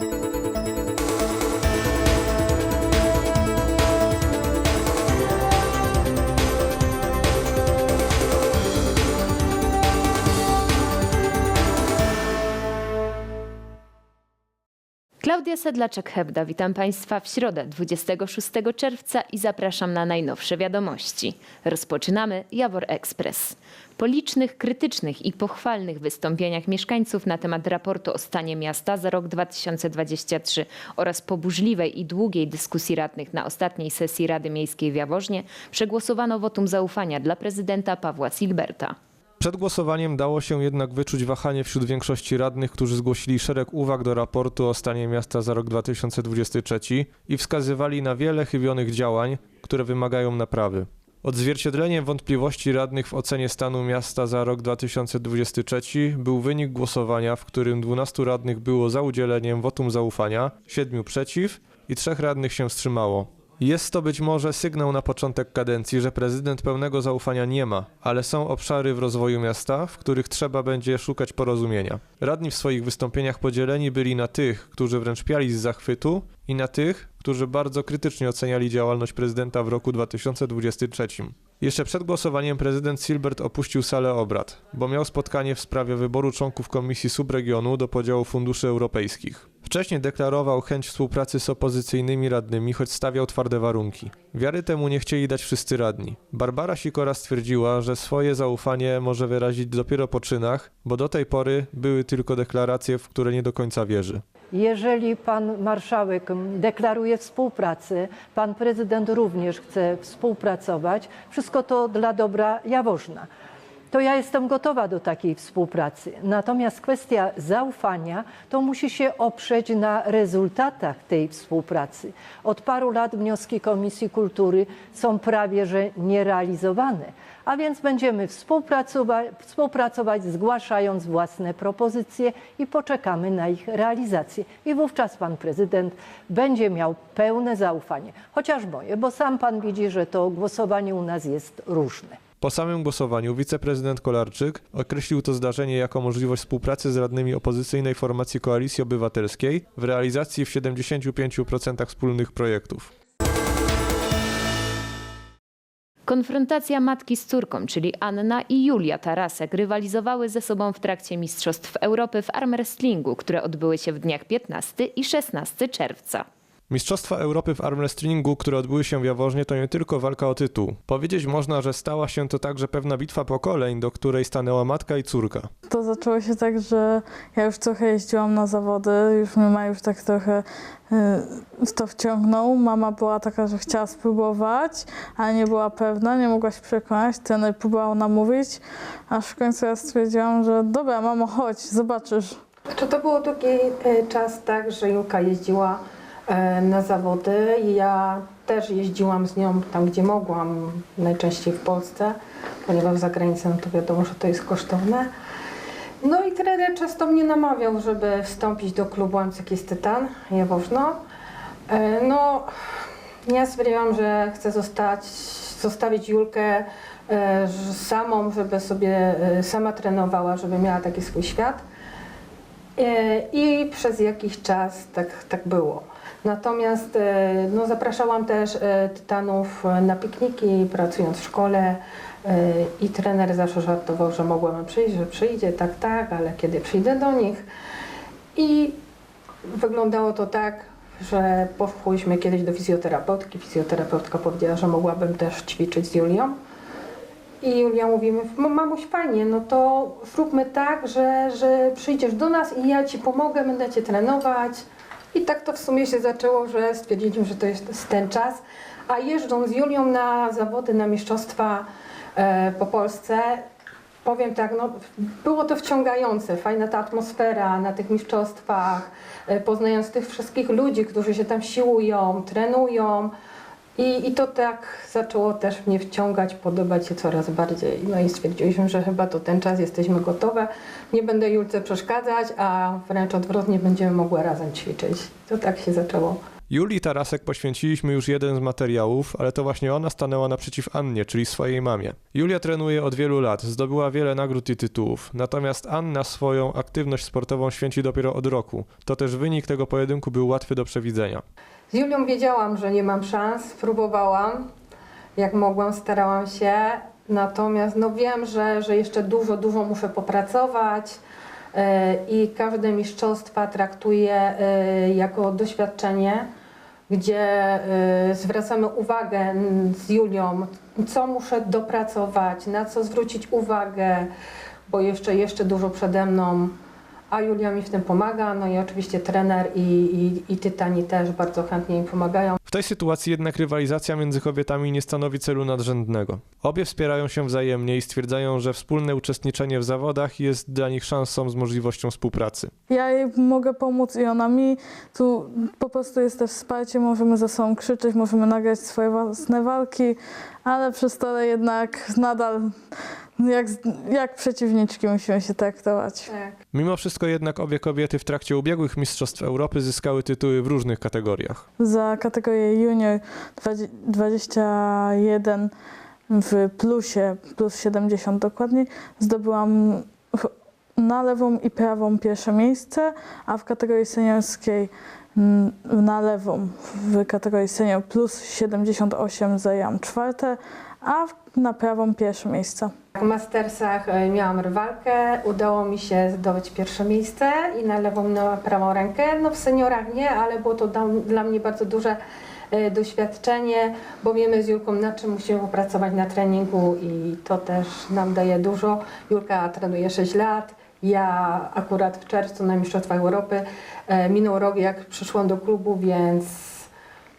thank you Klaudia Sedlaczek-Hebda, witam Państwa w środę 26 czerwca i zapraszam na najnowsze wiadomości. Rozpoczynamy Jawor Express. Po licznych krytycznych i pochwalnych wystąpieniach mieszkańców na temat raportu o stanie miasta za rok 2023 oraz po burzliwej i długiej dyskusji radnych na ostatniej sesji Rady Miejskiej w Jaworznie przegłosowano wotum zaufania dla prezydenta Pawła Silberta. Przed głosowaniem dało się jednak wyczuć wahanie wśród większości radnych, którzy zgłosili szereg uwag do raportu o stanie miasta za rok 2023 i wskazywali na wiele chybionych działań, które wymagają naprawy. Odzwierciedleniem wątpliwości radnych w ocenie stanu miasta za rok 2023 był wynik głosowania, w którym 12 radnych było za udzieleniem wotum zaufania, 7 przeciw i 3 radnych się wstrzymało. Jest to być może sygnał na początek kadencji, że prezydent pełnego zaufania nie ma, ale są obszary w rozwoju miasta, w których trzeba będzie szukać porozumienia. Radni w swoich wystąpieniach podzieleni byli na tych, którzy wręcz piali z zachwytu i na tych, którzy bardzo krytycznie oceniali działalność prezydenta w roku 2023. Jeszcze przed głosowaniem prezydent Silbert opuścił salę obrad, bo miał spotkanie w sprawie wyboru członków Komisji Subregionu do podziału funduszy europejskich. Wcześniej deklarował chęć współpracy z opozycyjnymi radnymi, choć stawiał twarde warunki. Wiary temu nie chcieli dać wszyscy radni. Barbara Sikora stwierdziła, że swoje zaufanie może wyrazić dopiero po czynach, bo do tej pory były tylko deklaracje, w które nie do końca wierzy. Jeżeli pan marszałek deklaruje współpracę, pan prezydent również chce współpracować, wszystko to dla dobra Jaworzna. To ja jestem gotowa do takiej współpracy. Natomiast kwestia zaufania to musi się oprzeć na rezultatach tej współpracy. Od paru lat wnioski Komisji Kultury są prawie że nierealizowane. A więc będziemy współpracować, współpracować, zgłaszając własne propozycje i poczekamy na ich realizację. I wówczas pan prezydent będzie miał pełne zaufanie. Chociaż moje, bo sam pan widzi, że to głosowanie u nas jest różne. Po samym głosowaniu wiceprezydent Kolarczyk określił to zdarzenie jako możliwość współpracy z radnymi opozycyjnej formacji Koalicji Obywatelskiej w realizacji w 75% wspólnych projektów. Konfrontacja matki z córką, czyli Anna i Julia Tarasek, rywalizowały ze sobą w trakcie Mistrzostw Europy w armwrestlingu, które odbyły się w dniach 15 i 16 czerwca. Mistrzostwa Europy w armwrestlingu, które odbyły się w Jaworznie, to nie tylko walka o tytuł. Powiedzieć można, że stała się to także pewna bitwa pokoleń, do której stanęła matka i córka. To zaczęło się tak, że ja już trochę jeździłam na zawody, już mnie ma już tak trochę y, w to wciągnął. Mama była taka, że chciała spróbować, ale nie była pewna, nie mogła się przekonać. Trener próbował namówić, aż w końcu ja stwierdziłam, że dobra, mamo, chodź, zobaczysz. Czy to było długi e, czas tak, że Julka jeździła na zawody ja też jeździłam z nią tam, gdzie mogłam, najczęściej w Polsce, ponieważ za granicą to wiadomo, że to jest kosztowne. No i trener często mnie namawiał, żeby wstąpić do klubu Amcyk jest Tytan, Jaworzno. E, No, ja stwierdziłam, że chcę zostać, zostawić Julkę e, samą, żeby sobie e, sama trenowała, żeby miała taki swój świat. E, I przez jakiś czas tak, tak było. Natomiast e, no, zapraszałam też e, tytanów na pikniki, pracując w szkole i trener zawsze żartował, że mogłabym przyjść, że przyjdzie, tak, tak, ale kiedy przyjdę do nich. I wyglądało to tak, że poszłyśmy kiedyś do fizjoterapeutki. Fizjoterapeutka powiedziała, że mogłabym też ćwiczyć z Julią. I Julia mówi, mamuś fajnie, no to zróbmy tak, że, że przyjdziesz do nas i ja Ci pomogę, będę Cię trenować. I tak to w sumie się zaczęło, że stwierdziliśmy, że to jest ten czas. A jeżdżąc z Julią na zawody, na mistrzostwa e, po Polsce, powiem tak, no, było to wciągające, fajna ta atmosfera na tych mistrzostwach, e, poznając tych wszystkich ludzi, którzy się tam siłują, trenują. I, I to tak zaczęło też mnie wciągać, podobać się coraz bardziej. No i stwierdziliśmy, że chyba to ten czas, jesteśmy gotowe. Nie będę Julce przeszkadzać, a wręcz odwrotnie będziemy mogły razem ćwiczyć. To tak się zaczęło. Julii Tarasek poświęciliśmy już jeden z materiałów, ale to właśnie ona stanęła naprzeciw Annie, czyli swojej mamie. Julia trenuje od wielu lat, zdobyła wiele nagród i tytułów, natomiast Anna swoją aktywność sportową święci dopiero od roku. To też wynik tego pojedynku był łatwy do przewidzenia. Z Julią wiedziałam, że nie mam szans, próbowałam, jak mogłam, starałam się, natomiast no wiem, że, że jeszcze dużo, dużo muszę popracować e, i każde mistrzostwa traktuję e, jako doświadczenie, gdzie e, zwracamy uwagę z Julią, co muszę dopracować, na co zwrócić uwagę, bo jeszcze, jeszcze dużo przede mną. A Julia mi w tym pomaga, no i oczywiście trener i, i, i Tytani też bardzo chętnie mi pomagają. W tej sytuacji jednak rywalizacja między kobietami nie stanowi celu nadrzędnego. Obie wspierają się wzajemnie i stwierdzają, że wspólne uczestniczenie w zawodach jest dla nich szansą z możliwością współpracy. Ja jej mogę pomóc i ona mi. Tu po prostu jest też wsparcie, możemy ze sobą krzyczeć, możemy nagrać swoje własne walki, ale przez to jednak nadal jak, jak przeciwniczki musimy się traktować. Tak. Mimo wszystko jednak obie kobiety w trakcie ubiegłych Mistrzostw Europy zyskały tytuły w różnych kategoriach. Za kategorię junior 20 21 w plusie, plus 70 dokładniej, zdobyłam na lewą i prawą pierwsze miejsce, a w kategorii seniorskiej na lewą w kategorii senior plus 78 zajęłam czwarte, a na prawą pierwsze miejsce. W Mastersach e, miałam rywalkę, udało mi się zdobyć pierwsze miejsce i na lewą na prawą rękę. No w seniorach nie, ale było to dla mnie bardzo duże e, doświadczenie, bo wiemy z Julką na czym musimy popracować na treningu i to też nam daje dużo. Julka trenuje 6 lat, ja akurat w czerwcu na Mistrzostwach Europy e, minął rok jak przyszłam do klubu, więc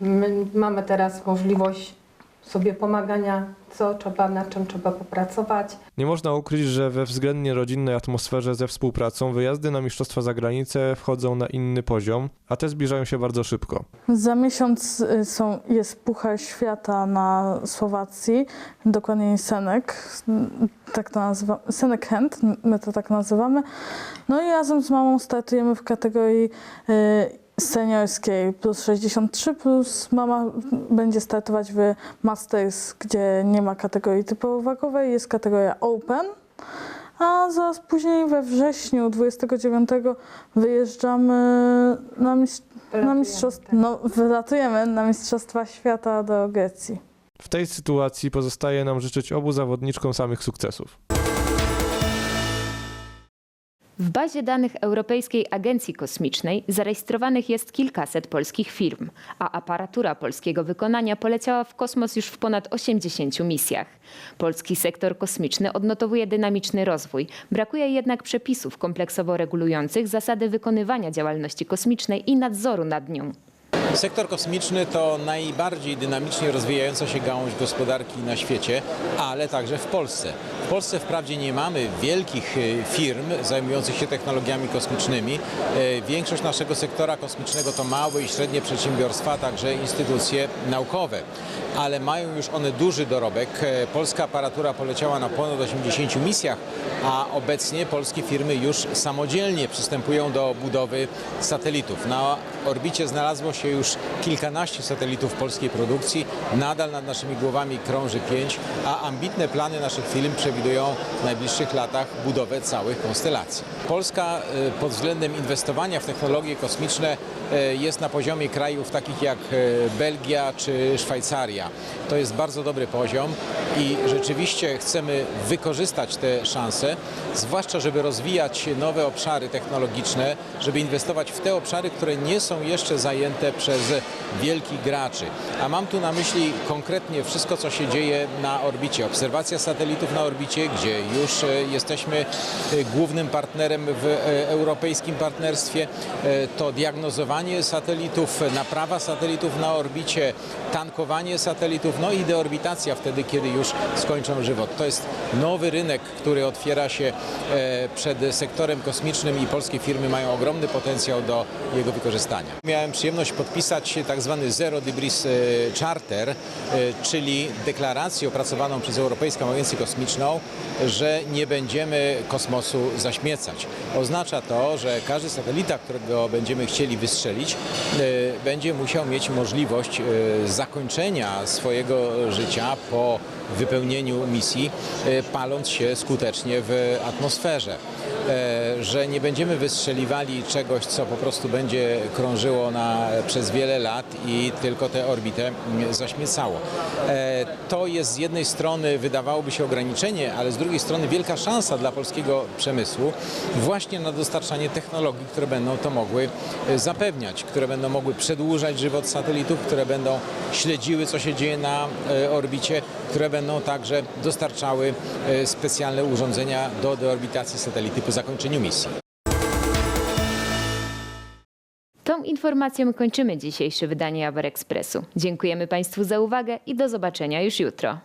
my mamy teraz możliwość sobie pomagania, co trzeba, na czym trzeba popracować. Nie można ukryć, że we względnie rodzinnej atmosferze ze współpracą wyjazdy na mistrzostwa za granicę wchodzą na inny poziom, a te zbliżają się bardzo szybko. Za miesiąc y, są, jest Puchar Świata na Słowacji, dokładniej Senek, tak to nazywa, Senek Hand, my to tak nazywamy. No i razem z mamą startujemy w kategorii y, seniorskiej plus 63, plus mama będzie startować w Masters, gdzie nie ma kategorii typowo wagowej, jest kategoria Open. A zaraz później we wrześniu 29 wyjeżdżamy na, mistrz- na mistrzostwa, tak. no wylatujemy na Mistrzostwa Świata do Grecji. W tej sytuacji pozostaje nam życzyć obu zawodniczkom samych sukcesów. W bazie danych Europejskiej Agencji Kosmicznej zarejestrowanych jest kilkaset polskich firm, a aparatura polskiego wykonania poleciała w kosmos już w ponad 80 misjach. Polski sektor kosmiczny odnotowuje dynamiczny rozwój, brakuje jednak przepisów kompleksowo regulujących zasady wykonywania działalności kosmicznej i nadzoru nad nią. Sektor kosmiczny to najbardziej dynamicznie rozwijająca się gałąź gospodarki na świecie, ale także w Polsce. W Polsce wprawdzie nie mamy wielkich y, firm zajmujących się technologiami kosmicznymi. Y, Większość naszego sektora kosmicznego to małe i średnie przedsiębiorstwa, także instytucje naukowe. Ale mają już one duży dorobek. E, Polska aparatura poleciała na ponad 80 misjach, a obecnie polskie firmy już samodzielnie przystępują do budowy satelitów. Na orbicie znalazło się już kilkanaście satelitów polskiej produkcji. Nadal nad naszymi głowami krąży pięć, a ambitne plany naszych firm przewidują w najbliższych latach budowę całych konstelacji. Polska e, pod względem inwestowania w technologie kosmiczne e, jest na poziomie krajów takich jak e, Belgia czy Szwajcaria. To jest bardzo dobry poziom i rzeczywiście chcemy wykorzystać te szanse, zwłaszcza żeby rozwijać nowe obszary technologiczne, żeby inwestować w te obszary, które nie są jeszcze zajęte przez wielkich graczy. A mam tu na myśli konkretnie wszystko, co się dzieje na orbicie. Obserwacja satelitów na orbicie, gdzie już e, jesteśmy e, głównym partnerem w e, europejskim partnerstwie. To diagnozowanie satelitów, naprawa satelitów na orbicie, tankowanie satelitów, no i deorbitacja wtedy, kiedy już skończą żywot. To jest nowy rynek, który otwiera się przed sektorem kosmicznym i polskie firmy mają ogromny potencjał do jego wykorzystania. Miałem przyjemność podpisać tak zwany Zero Debris Charter, czyli deklarację opracowaną przez Europejską Agencję Kosmiczną, że nie będziemy kosmosu zaśmiecać. Oznacza to, że każdy satelita, którego będziemy chcieli wystrzelić, e, będzie musiał mieć możliwość e, zakończenia swojego życia po wypełnieniu misji, e, paląc się skutecznie w atmosferze. E, Że nie będziemy wystrzeliwali czegoś, co po prostu będzie krążyło na, przez wiele lat i tylko tę orbitę mm, zaśmiecało. E, To jest z jednej strony wydawałoby się ograniczenie, ale z drugiej strony wielka szansa dla polskiego przemysłu właśnie na dostarczanie technologii, które będą to mogły zapewniać, które będą mogły przedłużać żywot satelitów, które będą śledziły, co się dzieje na orbicie, które będą także dostarczały e, specjalne urządzenia do deorbitacji satelity po zakończeniu misji. Tą informacją kończymy dzisiejsze wydanie Jawor Ekspresu. Dziękujemy Państwu za uwagę i do zobaczenia już jutro.